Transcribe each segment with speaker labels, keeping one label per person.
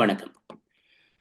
Speaker 1: வணக்கம்.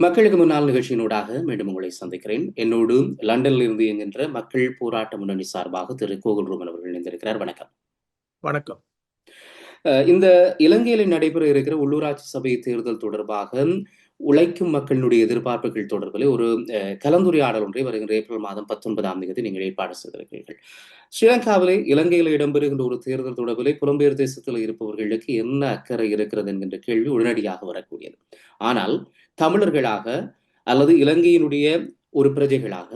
Speaker 1: மக்களுக்கு முன்னால் நிகழ்ச்சியினூடாக மீண்டும் உங்களை சந்திக்கிறேன். என்னோடு லண்டனில் இருந்து இயங்குகின்ற மக்கள் போராட்ட முன்னணி சார்பாக திரு கோகுல் ரூமன் அவர்கள் இணைந்திருக்கிறார். வணக்கம்.
Speaker 2: வணக்கம்.
Speaker 1: இந்த இலங்கையில் நடைபெற இருக்கிற உள்ளூராட்சி சபை தேர்தல் தொடர்பாக உழைக்கும் மக்களினுடைய எதிர்பார்ப்புகள் தொடர்பில் ஒரு அஹ், கலந்துரையாடல் ஒன்றை வருகின்ற ஏப்ரல் மாதம் பத்தொன்பதாம் தேதி நீங்கள் ஏற்பாடு செய்திருக்கிறீர்கள். ஸ்ரீலங்காவிலே இலங்கையில் இடம்பெறுகின்ற ஒரு தேர்தல் தொடர்பிலே புலம்பெயர் தேசத்தில் இருப்பவர்களுக்கு என்ன அக்கறை இருக்கிறது என்கின்ற கேள்வி உடனடியாக வரக்கூடியது. ஆனால் தமிழர்களாக அல்லது இலங்கையினுடைய ஒரு பிரஜைகளாக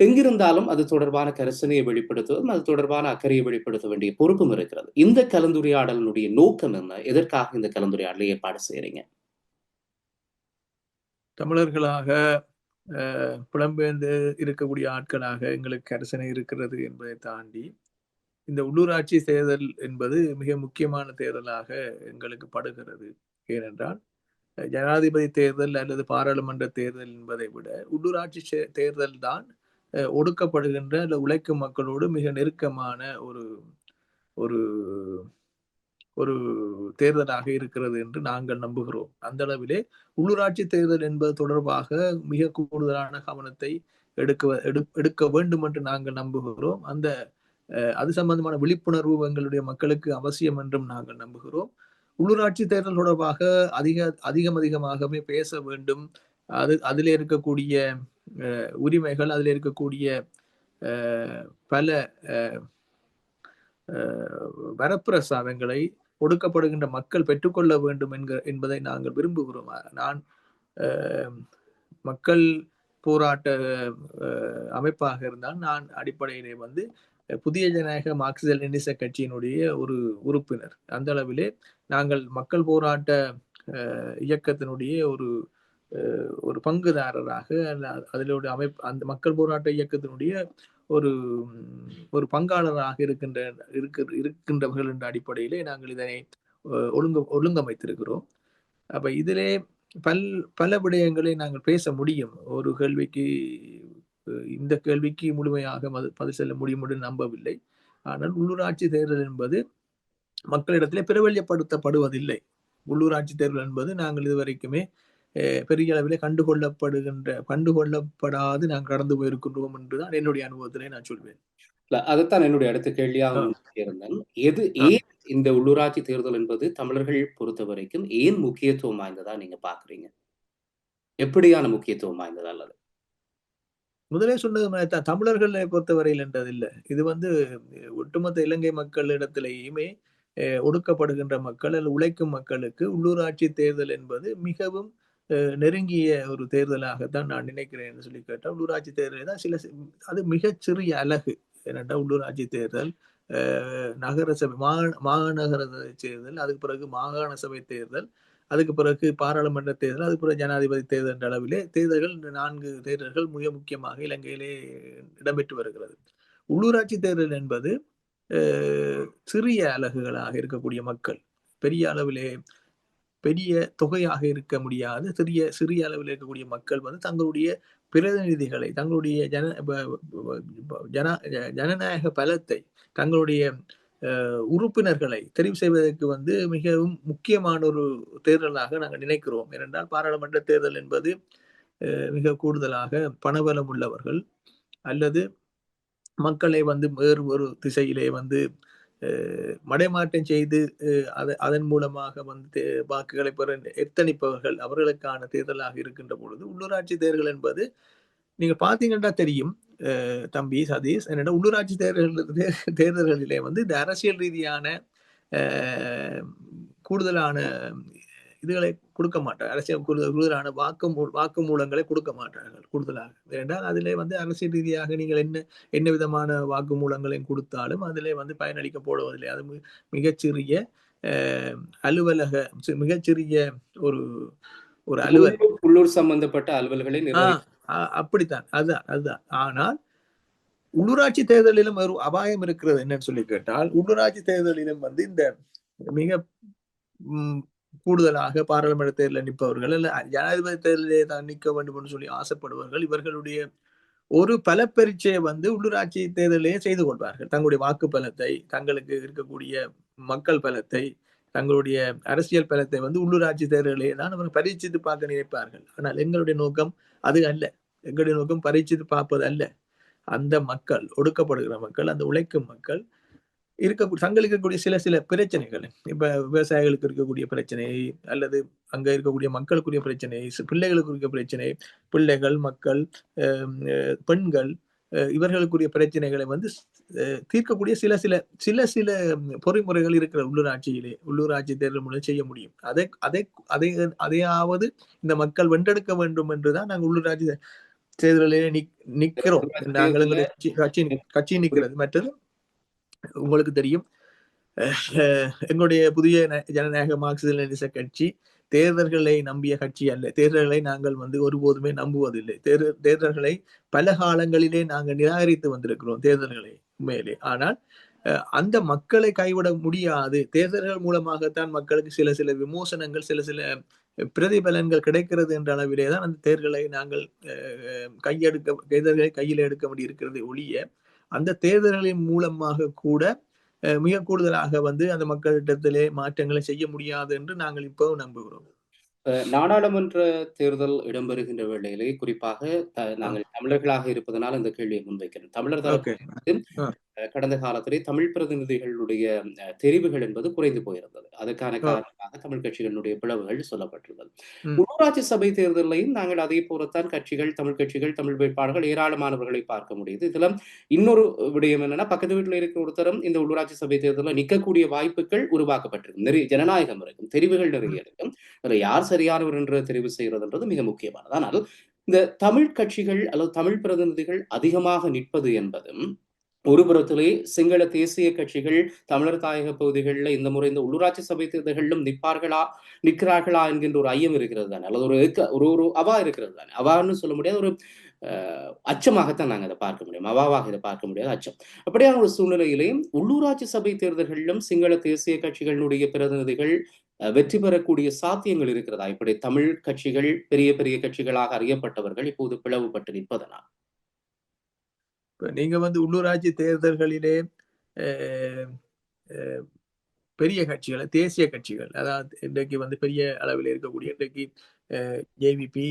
Speaker 1: எங்கிருந்தாலும் அது தொடர்பான கரிசனையை வெளிப்படுத்துவதும் அது தொடர்பான அக்கறையை வெளிப்படுத்த வேண்டிய பொறுப்பும் இருக்கிறது. இந்த கலந்துரையாடலினுடைய நோக்கம் என்ன? எதற்காக இந்த கலந்துரையாடலை ஏற்பாடு செய்யறீங்க?
Speaker 2: தமிழர்களாக புலம்பெயர்ந்து இருக்கக்கூடிய ஆட்களாக எங்களுக்கு கரிசனை இருக்கிறது என்பதை தாண்டி இந்த உள்ளூராட்சி தேர்தல் என்பது மிக முக்கியமான தேர்தலாக எங்களுக்கு படுகிறது. ஏனென்றால் ஜனாதிபதி தேர்தல் அல்லது பாராளுமன்ற தேர்தல் என்பதை விட உள்ளூராட்சி தேர்தல் தான் ஒடுக்கப்படுகின்ற அல்ல உழைக்கும் மக்களோடு மிக நெருக்கமான ஒரு ஒரு ஒரு தேர்தலாக இருக்கிறது என்று நாங்கள் நம்புகிறோம். அந்த அளவிலே உள்ளூராட்சி தேர்தல் என்பது தொடர்பாக மிக கூடுதலான கவனத்தை எடுக்க எடுக்க வேண்டும் என்று நாங்கள் நம்புகிறோம். அந்த அது சம்பந்தமான விழிப்புணர்வு எங்களுடைய மக்களுக்கு அவசியம் என்றும் நாங்கள் நம்புகிறோம். உள்ளூராட்சி தேர்தல் தொடர்பாக அதிக அதிகம் அதிகமாகவே பேச வேண்டும். அது அதில் இருக்கக்கூடிய அஹ், உரிமைகள் அதில் இருக்கக்கூடிய பல அஹ், வரப்பிரசாதங்களை ஒடுக்கப்படுகின்ற மக்கள் பெற்றுக்கொள்ள வேண்டும் என்கிற என்பதை நாங்கள் விரும்புகிறோம். நான் அஹ், மக்கள் போராட்ட அமைப்பாக இருந்தால் நான் அடிப்படையிலே வந்து புதிய ஜனநாயக மார்க்சிச லெனிச கட்சியினுடைய ஒரு உறுப்பினர். அந்த அளவிலே நாங்கள் மக்கள் போராட்ட இயக்கத்தினுடைய ஒரு அஹ், ஒரு பங்குதாரராக அல்ல அமைப்பு அந்த மக்கள் போராட்ட இயக்கத்தினுடைய ஒரு ஒரு பங்காளராக இருக்கின்ற இருக்க இருக்கின்றவர்கள் என்ற அடிப்படையிலே நாங்கள் இதனை ஒழுங்கு ஒழுங்கமைத்திருக்கிறோம். அப்ப இதிலே பல் பல விடயங்களை நாங்கள் பேச முடியும். ஒரு கேள்விக்கு இந்த கேள்விக்கு முழுமையாக மது- பதில் செல்ல முடியும் என்று நம்பவில்லை. ஆனால் உள்ளூராட்சி தேர்தல் என்பது மக்களிடத்திலே பிரபல்யப்படுத்தப்படுவதில்லை. உள்ளூராட்சி தேர்தல் என்பது நாங்கள் இதுவரைக்குமே பெரிய அளவிலே கண்டுகொள்ளப்படுகின்ற கண்டுகொள்ளப்படாது நாங்கள் கடந்து போயிருக்கின்றோம் என்றுதான் என்னுடைய அனுபவத்திலே நான் சொல்வேன்.
Speaker 1: அதைத்தான் என்னுடைய அடுத்த கேள்வியாக இருந்தேன் எது. ஏன் இந்த உள்ளூராட்சி தேர்தல் என்பது தமிழர்கள் பொறுத்த வரைக்கும் ஏன் முக்கியத்துவம் வாய்ந்ததா நீங்க பாக்குறீங்க? எப்படியான முக்கியத்துவம் வாய்ந்ததா அல்லது?
Speaker 2: முதலே சொன்னது தமிழர்களை பொறுத்தவரையில் என்றது இல்லை இது வந்து ஒட்டுமொத்த இலங்கை மக்களிடத்திலேயுமே ஒடுக்கப்படுகின்ற மக்கள் அல்லது உழைக்கும் மக்களுக்கு உள்ளூராட்சி தேர்தல் என்பது மிகவும் நெருங்கிய ஒரு தேர்தலாகத்தான் நான் நினைக்கிறேன் சொல்லி கேட்டால் உள்ளூராட்சி தேர்தல் தான் சில அது மிகச்சிறிய அழகு ஏனென்றால் உள்ளூராட்சி தேர்தல் அஹ், நகர சபை மா மாநகர தேர்தல் அதுக்கு பிறகு மாகாண சபை தேர்தல் அதுக்கு பிறகு பாராளுமன்ற தேர்தல் அதுக்கு பிறகு ஜனாதிபதி தேர்தல் என்ற அளவிலே தேர்தல்கள் நான்கு தேர்தல்கள் மிக முக்கியமாக இலங்கையிலே இடம்பெற்று வருகிறது. உள்ளூராட்சி தேர்தல் என்பது அஹ், சிறிய அலகுகளாக இருக்கக்கூடிய மக்கள் பெரிய அளவிலே பெரிய தொகையாக இருக்க முடியாத. சிறிய சிறிய அளவில் இருக்கக்கூடிய மக்கள் வந்து தங்களுடைய பிரதிநிதிகளை தங்களுடைய ஜன ஜன ஜனநாயக பலத்தை தங்களுடைய அஹ், உறுப்பினர்களை தெரிவு செய்வதற்கு வந்து மிகவும் முக்கியமான ஒரு தேர்தலாக நாங்கள் நினைக்கிறோம். ஏனென்றால் பாராளுமன்ற தேர்தல் என்பது அஹ், மிக கூடுதலாக பணபலம் உள்ளவர்கள் அல்லது மக்களை வந்து வேறு ஒரு திசையிலே வந்து மடைமாற்றம் செய்து அதன் மூலமாக வந்து வாக்குகளை பெற எத்தனிப்பவர்கள் அவர்களுக்கான தேர்தலாக இருக்கின்ற பொழுது உள்ளூராட்சி தேர்தல் என்பது நீங்க பாத்தீங்கன்னா தெரியும். தம்பி சதீஷ் என்னென்ன உள்ளூராட்சி தேர்தல் தே- தேர்தல்களிலே வந்து இந்த அரசியல் ரீதியான கூடுதலான இதுகளை கொடுக்க மாட்டார் அரசியல் கூடுதல் கூடுதலான வாக்கு வாக்குமூலங்களை கொடுக்க மாட்டார்கள் கூடுதலாக. ஏனென்றால் அதிலே வந்து அரசியல் ரீதியாக நீங்கள் என்ன என்ன விதமான வாக்குமூலங்களையும் கொடுத்தாலும் அதிலே வந்து பயனளிக்க போடுவதில்லை அது மிகச்சிறிய அலுவலக மிகச்சிறிய ஒரு ஒரு அலுவல்
Speaker 1: உள்ளூர் சம்பந்தப்பட்ட அலுவல்களை
Speaker 2: அப்படித்தான். அதுதான் அதுதான். ஆனால் உள்ளூராட்சி தேர்தலிலும் ஒரு அபாயம் இருக்கிறது. என்னன்னு சொல்லி கேட்டால் உள்ளூராட்சி தேர்தலிலும் வந்து இந்த மிக கூடுதலாக பாராளுமன்ற தேர்தலில் நிற்பவர்கள் அல்ல ஜனாதிபதி தேர்தலிலே தான் நிற்க வேண்டும் என்று சொல்லி ஆசைப்படுபவர்கள் இவர்களுடைய ஒரு பல பரீட்சையை வந்து உள்ளூராட்சி தேர்தலே செய்து கொள்வார்கள். தங்களுடைய வாக்கு பலத்தை தங்களுக்கு இருக்கக்கூடிய மக்கள் பலத்தை தங்களுடைய அரசியல் பலத்தை வந்து உள்ளூராட்சி தேர்தலே தான் அவர்கள் பரீட்சித்து பார்க்க நினைப்பார்கள். ஆனால் எங்களுடைய நோக்கம் அது அல்ல. எங்களுடைய நோக்கம் பரீட்சித்து பார்ப்பது அல்ல. அந்த மக்கள் ஒடுக்கப்படுகிற மக்கள் அந்த உழைக்கும் மக்கள் இருக்க தங்களுக்கு இருக்கக்கூடிய சில சில பிரச்சனைகள். இப்ப விவசாயிகளுக்கு இருக்கக்கூடிய பிரச்சனை அல்லது அங்க இருக்கக்கூடிய மக்களுக்குரிய பிரச்சனை பிள்ளைகளுக்கு இருக்க பிரச்சனை பிள்ளைகள் மக்கள் பெண்கள் இவர்களுக்குரிய பிரச்சனைகளை வந்து தீர்க்கக்கூடிய சில சில சில சில பொறிமுறைகள் இருக்கிற உள்ளூராட்சியிலே உள்ளூராட்சி தேர்தல் மூலம் செய்ய முடியும். அதை அதை அதை அதையாவது இந்த மக்கள் வென்றெடுக்க வேண்டும் என்றுதான் நாங்கள் உள்ளூராட்சி தேர்தலிலே நிக்கிறோம். நாங்கள் கட்சி கட்சி நிற்கிறது மற்றது உங்களுக்கு தெரியும். எங்களுடைய புதிய ஜனநாயக மார்க்சிஸ்ட் கட்சி தேர்தல்களை நம்பிய கட்சி அல்ல. தேர்தல்களை நாங்கள் வந்து ஒருபோதுமே நம்புவதில்லை. தேர்தல் தேர்தல்களை பல காலங்களிலே நாங்கள் நிராகரித்து வந்திருக்கிறோம் தேர்தல்களை உண்மையிலே ஆனால் அந்த மக்களை கைவிட முடியாது. தேர்தல்கள் மூலமாகத்தான் மக்களுக்கு சில சில விமோசனங்கள் சில சில பிரதிபலன்கள் கிடைக்கிறது என்ற அளவிலே தான் அந்த தேர்தலை நாங்கள் கையெடுக்க தேர்தல்களை கையில் எடுக்க வேண்டியிருக்கிறது ஒழிய அந்த தேர்தல்களின் மூலமாக கூட மிக கூடுதலாக வந்து அந்த மக்களிடத்திலே மாற்றங்களை செய்ய முடியாது என்று நாங்கள் இப்போ நம்புகிறோம்.
Speaker 1: நாடாளுமன்ற தேர்தல் இடம்பெறுகின்ற வேளையிலே குறிப்பாக நாங்கள் தமிழர்களாக இருப்பதனால் இந்த கேள்வியை முன்வைக்கிறேன். தமிழர் கடந்த காலத்திலே தமிழ் பிரதிநிதிகளுடைய தெரிவுகள் என்பது குறைந்து போயிருந்தது. அதுக்கான காரணமாக தமிழ் கட்சிகளுடைய பிளவுகள் சொல்லப்பட்டிருந்தது. உள்ளூராட்சி சபை தேர்தலையும் நாங்கள் அதே போலத்தான் கட்சிகள் தமிழ் கட்சிகள் தமிழ் வேட்பாளர்கள் ஏராளமானவர்களை பார்க்க முடியுது. இதுல இன்னொரு விடயம் என்னன்னா பக்கத்து வீட்டில் இருக்கிற ஒருத்தரும் இந்த உள்ளூராட்சி சபை தேர்தலில் நிற்கக்கூடிய வாய்ப்புகள் உருவாக்கப்பட்டிருக்கும். நிறைய ஜனநாயகம் இருக்கும் தெரிவுகள் நிறைய இருக்கும். அதுல யார் சரியானவர் என்று தெரிவு செய்யறதுன்றது மிக முக்கியமானது. ஆனால் இந்த தமிழ் கட்சிகள் அல்லது தமிழ் பிரதிநிதிகள் அதிகமாக நிற்பது என்பதும் ஒருபுறத்திலே சிங்கள தேசிய கட்சிகள் தமிழர் தாயக பகுதிகளில் இந்த முறை இந்த உள்ளூராட்சி சபை தேர்தல்களிலும் நிற்பார்களா நிற்கிறார்களா என்கின்ற ஒரு ஐயம் இருக்கிறது தானே. அல்லது ஒரு ஒரு ஒரு அவா இருக்கிறது தானே. அவான்னு சொல்ல முடியாது ஒரு அச்சமாகத்தான் நாங்கள் அதை பார்க்க முடியும். அவாவாக இதை பார்க்க முடியாது அச்சம். அப்படியான ஒரு சூழ்நிலையிலே உள்ளூராட்சி சபை தேர்தல்களிலும் சிங்கள தேசிய கட்சிகளினுடைய பிரதிநிதிகள் வெற்றி பெறக்கூடிய சாத்தியங்கள் இருக்கிறதா? இப்படி தமிழ் கட்சிகள் பெரிய பெரிய கட்சிகளாக அறியப்பட்டவர்கள் இப்போது பிளவுபட்டு நிற்பதனால்.
Speaker 2: இப்போ நீங்கள் வந்து உள்ளூராட்சி தேர்தல்களிலே பெரிய கட்சிகள் தேசிய கட்சிகள் அதாவது இன்றைக்கு வந்து பெரிய அளவில் இருக்கக்கூடிய இன்றைக்கு ஜேவிபி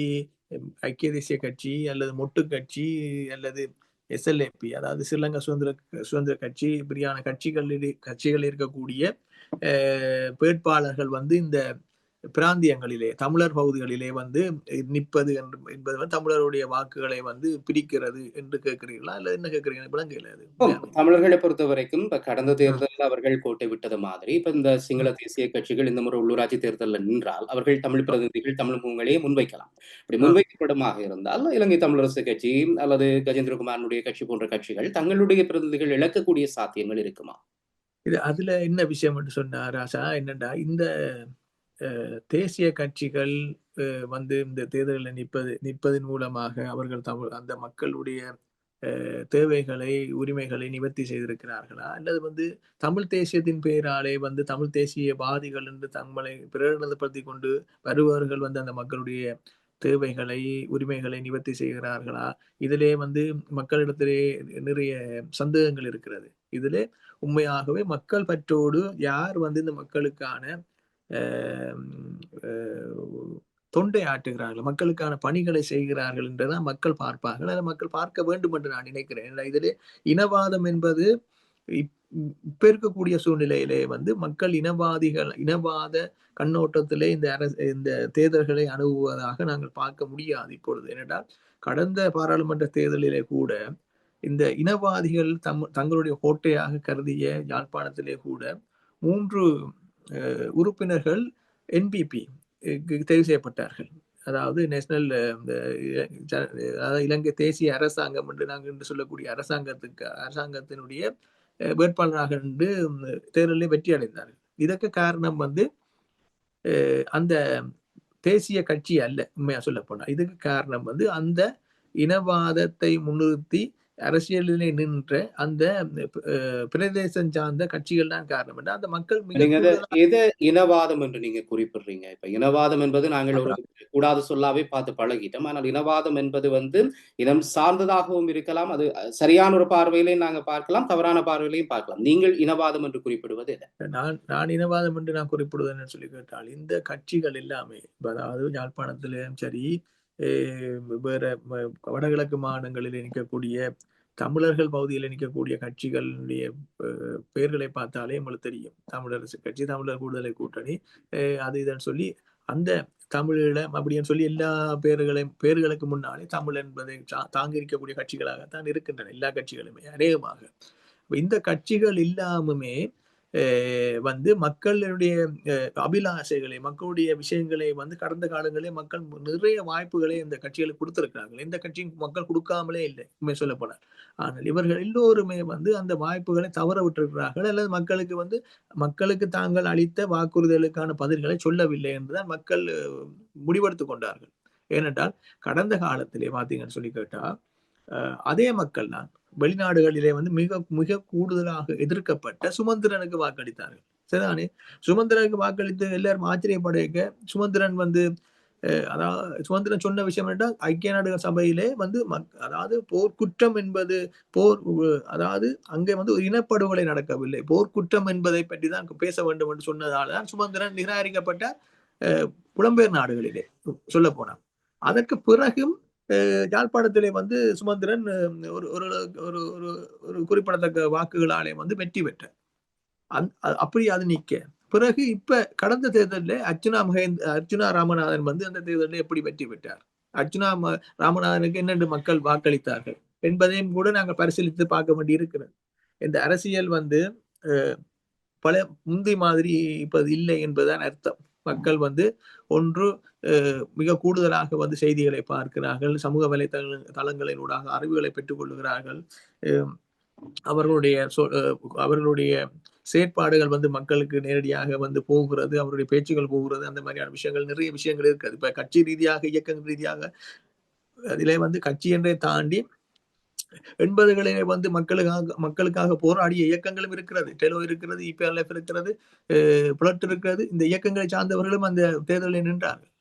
Speaker 2: ஐக்கிய தேசிய கட்சி அல்லது மொட்டு கட்சி அல்லது எஸ்எல்ஏபி அதாவது ஸ்ரீலங்கா சுதந்திர சுதந்திர கட்சி இப்படியான கட்சிகளில் கட்சிகள் இருக்கக்கூடிய வேட்பாளர்கள் வந்து இந்த பிராந்தியங்களிலே தமிழர் பகுதிகளிலே வந்து நிற்பது என்று என்பது வந்து தமிழருடைய வாக்குகளை வந்து பிரிக்கிறது என்று கேட்கிறீர்களா? இல்ல என்ன கேட்கிறீங்க? அது
Speaker 1: தமிழர்களை பொறுத்த வரைக்கும் இப்ப கடந்த தேர்தலில் அவர்கள் கோட்டை விட்டது மாதிரி இப்ப இந்த சிங்கள தேசிய கட்சிகள் இந்த முறை உள்ளூராட்சி தேர்தலில் நின்றால் அவர்கள் தமிழ் பிரதிநிதிகள் தமிழ் முகங்களே முன்வைக்கலாம். அப்படி முன்வைக்கப்படமாக இருந்தால் இலங்கை தமிழரசு கட்சி அல்லது கஜேந்திரகுமாரனுடைய கட்சி போன்ற கட்சிகள் தங்களுடைய பிரதிநிதிகள் இழக்கக்கூடிய சாத்தியங்கள் இருக்குமா?
Speaker 2: இது அதுல என்ன விஷயம் சொன்னா ராசா என்னண்டா இந்த தேசிய கட்சிகள் வந்து இந்த தேர்தலில் நிற்பது நிற்பதன் மூலமாக அவர்கள் தமிழ் அந்த மக்களுடைய தேவைகளை உரிமைகளை நிவர்த்தி செய்திருக்கிறார்களா? அல்லது வந்து தமிழ் தேசியத்தின் பெயராலே வந்து தமிழ் தேசியவாதிகள் என்று தங்களை பிரகடனப்படுத்தி கொண்டு வருபவர்கள் வந்து அந்த மக்களுடைய தேவைகளை உரிமைகளை நிவர்த்தி செய்கிறார்களா? இதிலே வந்து மக்களிடத்திலே நிறைய சந்தேகங்கள் இருக்கிறது. இதிலே உண்மையாகவே மக்கள் பற்றோடு யார் வந்து இந்த மக்களுக்கான தொண்டை ஆட்டுகிறார்கள் மக்களுக்கான பணிகளை செய்கிறார்கள் என்றுதான் மக்கள் பார்ப்பார்கள். அதை மக்கள் பார்க்க வேண்டும் என்று நான் நினைக்கிறேன். இதிலே இனவாதம் என்பது இப்ப இருக்கக்கூடிய சூழ்நிலையிலே வந்து மக்கள் இனவாதிகள் இனவாத கண்ணோட்டத்திலே இந்த அரசு இந்த தேர்தல்களை அணுகுவதாக நாங்கள் பார்க்க முடியாது இப்பொழுது. ஏனென்றால் கடந்த பாராளுமன்ற தேர்தலிலே கூட இந்த இனவாதிகள் தம் தங்களுடைய கோட்டையாக கருதிய யாழ்ப்பாணத்திலே கூட மூன்று உறுப்பினர்கள் என்பிபி தெரிவு செய்யப்பட்டார்கள். அதாவது நேஷனல் அதாவது இலங்கை தேசிய அரசாங்கம் என்று நாங்கள் என்று சொல்லக்கூடிய அரசாங்கத்துக்கு அரசாங்கத்தினுடைய வேட்பாளராக என்று தேர்தலில் வெற்றி அடைந்தார்கள். இதற்கு காரணம் வந்து அந்த தேசிய கட்சி அல்ல உண்மையா சொல்ல போனால். இதுக்கு காரணம் வந்து அந்த இனவாதத்தை முன்னிறுத்தி அரசியலிலே நின்ற அந்த பிரதேசம் சார்ந்த கட்சிகள் தான் காரணம். என்றால் அந்த மக்கள்
Speaker 1: எதை இனவாதம் என்று நீங்க குறிப்பிடுறீங்க? இப்ப இனவாதம் என்பது நாங்கள் ஒரு கூடாத சொல்லாவே பார்த்து பழகிட்டோம். ஆனால் இனவாதம் என்பது வந்து இனம் சார்ந்ததாகவும் இருக்கலாம். அது சரியான ஒரு பார்வையிலையும் நாங்க பார்க்கலாம். தவறான பார்வையிலையும் பார்க்கலாம். நீங்கள் இனவாதம் என்று குறிப்பிடுவது எதை
Speaker 2: நான் நான் இனவாதம் என்று நான் குறிப்பிடுவதுன்னு சொல்லி கேட்டால் இந்த கட்சிகள் எல்லாமே அதாவது யாழ்ப்பாணத்திலும் சரி வேற வடகிழக்கு மாநிலங்களில் நிற்கக்கூடிய தமிழர்கள் பகுதியில் நிற்கக்கூடிய கட்சிகளுடைய பெயர்களை பார்த்தாலே உங்களுக்கு தெரியும். தமிழரசு கட்சி தமிழர் கூடுதலை கூட்டணி அது இதுன்னு சொல்லி அந்த தமிழீழ அப்படின்னு சொல்லி எல்லா பேர்களையும் பேர்களுக்கு முன்னாலே தமிழ் என்பதை சா- தாங்கி இருக்கக்கூடிய கட்சிகளாகத்தான் இருக்கின்றன எல்லா கட்சிகளுமே அநேகமாக. இந்த கட்சிகள் இல்லாமமே வந்து மக்களுடைய அபிலாஷைகளை மக்களுடைய விஷயங்களை வந்து கடந்த காலங்களே மக்கள் நிறைய வாய்ப்புகளை இந்த கட்சிகளுக்கு கொடுத்திருக்கிறார்கள். எந்த கட்சியும் மக்கள் கொடுக்காமலே இல்லை உண்மை சொல்ல ஆனால் இவர்கள் எல்லோருமே வந்து அந்த வாய்ப்புகளை தவற விட்டிருக்கிறார்கள். அல்லது மக்களுக்கு வந்து மக்களுக்கு தாங்கள் அளித்த வாக்குறுதிகளுக்கான பதில்களை சொல்லவில்லை என்றுதான் மக்கள் முடிவெடுத்து முடிவெடுத்துக் கொண்டார்கள். ஏனென்றால் கடந்த காலத்திலே பார்த்தீங்கன்னு சொல்லி கேட்டா அதே மக்கள் தான் வெளிநாடுகளிலே வந்து மிக மிக கூடுதலாக எதிர்க்கப்பட்ட சுமந்திரனுக்கு வாக்களித்தார்கள். சரிதானே? சுமந்திரனுக்கு வாக்களித்து எல்லாரும் ஆச்சரியப்படைக்க சுமந்திரன் வந்து அதாவது சுமந்திரன் சொன்ன விஷயம் என்றால் ஐக்கிய நாடுகள் சபையிலே வந்து மக்- அதாவது போர்க்குற்றம் என்பது போர் அதாவது அங்கே வந்து ஒரு இனப்படுகொலை நடக்கவில்லை. போர்க்குற்றம் என்பதை பற்றி தான் பேச வேண்டும் என்று சொன்னதால் தான் சுமந்திரன் நிராகரிக்கப்பட்ட புலம்பெயர் நாடுகளிலே. சொல்ல போனான் அதற்கு பிறகும் யாழ்ப்பாணத்திலே வந்து சுமந்திரன் ஒரு ஒரு ஒரு ஒரு ஒரு குறிப்பிடத்தக்க வாக்குகளாலே வந்து வெற்றி பெற்றார். அந் அப்படி அது நிக்க. பிறகு இப்ப கடந்த தேர்தலில் அர்ச்சுனா மகேந்த் அர்ச்சுனா ராமநாதன் வந்து அந்த தேர்தலில் எப்படி வெற்றி பெற்றார்? அர்ச்சுனா ம- ராமநாதனுக்கு என்னென்று மக்கள் வாக்களித்தார்கள்? என்பதையும் கூட நாங்கள் பரிசீலித்து பார்க்க வேண்டி இருக்கிறது. இந்த அரசியல் வந்து பல முந்தி மாதிரி இப்போ இல்லை என்பதுதான் அர்த்தம். மக்கள் வந்து ஒன்று மிக கூடுதலாக வந்து செய்திகளை பார்க்கிறார்கள் சமூக வலைத்தள தளங்களினூடாக அறிவுகளை பெற்றுக்கொள்கிறார்கள் அவர்களுடைய சொ- அவர்களுடைய செயற்பாடுகள் வந்து மக்களுக்கு நேரடியாக வந்து போகிறது அவருடைய பேச்சுகள் போகிறது அந்த மாதிரியான விஷயங்கள் நிறைய விஷயங்கள் இருக்குது. இப்ப கட்சி ரீதியாக இயக்கங்கள் ரீதியாக அதிலே வந்து கட்சி என்றே தாண்டி எண்பதுகளிலே வந்து மக்களுக்காக மக்களுக்காக போராடிய இயக்கங்களும் இருக்கிறது. டெலோ இருக்கிறது இபிஎல்எஃப் இருக்கிறது புலட் இருக்கிறது. இந்த இயக்கங்களை சார்ந்தவர்களும் அந்த தேர்தலில் நின்றார்கள்.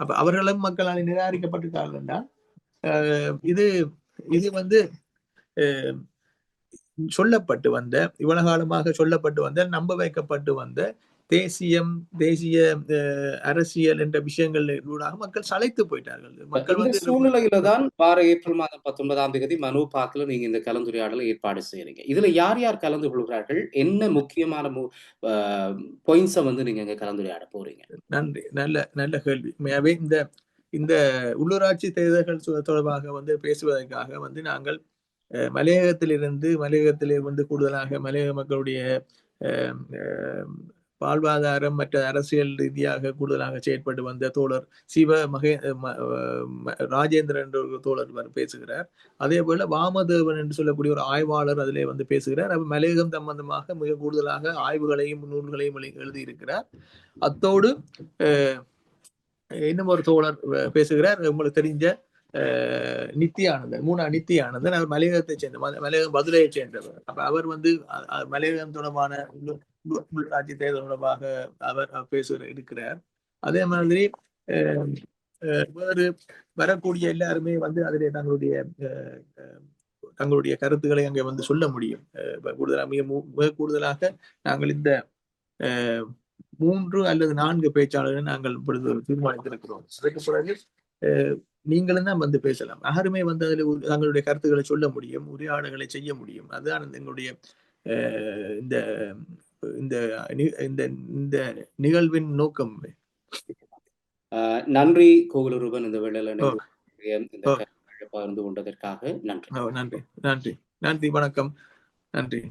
Speaker 2: அப்ப அவர்களும் மக்களால் நிராகரிக்கப்பட்டிருக்கார்கள் என்றால் அஹ், இது இது வந்து அஹ், சொல்லப்பட்டு வந்த இவ்வளவு காலமாக சொல்லப்பட்டு வந்த நம்ப வைக்கப்பட்டு வந்த தேசியம் தேசிய அரசியல் என்ற விஷயங்கள் ஊடாக மக்கள் சளைத்து போயிட்டார்கள். மக்கள் வந்து
Speaker 1: சூழ்நிலையில தான் வார ஏப்ரல் மாதம் பத்தொன்பதாம் தேதி மனு பார்க்கல நீங்க இந்த கலந்துரையாடலை ஏற்பாடு செய்யறீங்க. இதுல யார் யார் கலந்து கொள்கிறார்கள்? என்ன முக்கியமான பாயிண்ட்ஸை வந்து நீங்க இங்க கலந்துரையாட போறீங்க?
Speaker 2: நன்றி. நல்ல நல்ல கேள்வி. உண்மையாவே இந்த இந்த உள்ளூராட்சி தேர்தல்கள் தொடர்பாக வந்து பேசுவதற்காக வந்து நாங்கள் அஹ், மலையகத்திலிருந்து மலையகத்திலே வந்து கூடுதலாக மலையக மக்களுடைய வாழ்வாதாரம் மற்ற அரசியல் ரீதியாக கூடுதலாக செயற்பட்டு வந்த தோழர் சிவ மகே ராஜேந்திரன் என்ற ஒரு தோழர் பேசுகிறார். அதே போல வாமதேவன் என்று சொல்லக்கூடிய ஒரு ஆய்வாளர் அதிலே வந்து பேசுகிறார். அப்ப மலையகம் சம்பந்தமாக மிக கூடுதலாக ஆய்வுகளையும் நூல்களையும் எழுதி- எழுதியிருக்கிறார். அத்தோடு இன்னும் ஒரு தோழர் பேசுகிறார். உங்களுக்கு தெரிஞ்ச நித்தியானந்தன் மூணா நித்தியானந்தன். அவர் மலையகத்தை சேர்ந்த மலையகம் மதுரையை சேர்ந்தவர். அப்ப அவர் வந்து மலையகம் தொடர்பான உள்ளாட்சி தேர்தல் தொடர்பாக அவர் பேசுகிற இருக்கிறார் அதே மாதிரி அஹ், அஹ், வேறு வரக்கூடிய எல்லாருமே வந்து அதிலே தங்களுடைய அஹ், தங்களுடைய கருத்துக்களை அங்கே வந்து சொல்ல முடியும். கூடுதலாக மிக மிக கூடுதலாக நாங்கள் இந்த மூன்று அல்லது நான்கு பேச்சாளர்கள் நாங்கள் இப்பொழுது தீர்மானித்திருக்கிறோம். அதற்கு பிறகு அஹ், நீங்களும் தான் வந்து பேசலாம். யாருமே வந்து அதில் தங்களுடைய கருத்துக்களை சொல்ல முடியும் உரையாடுகளை செய்ய முடியும். அதுதான் எங்களுடைய அஹ், இந்த இந்த இந்த இந்த நிகழ்வின் நோக்கம்.
Speaker 1: நன்றி கோகுலரூபன் இந்த வேளையில பகிர்ந்து கொண்டதற்காக நன்றி.
Speaker 2: நன்றி நன்றி. நன்றி வணக்கம். நன்றி.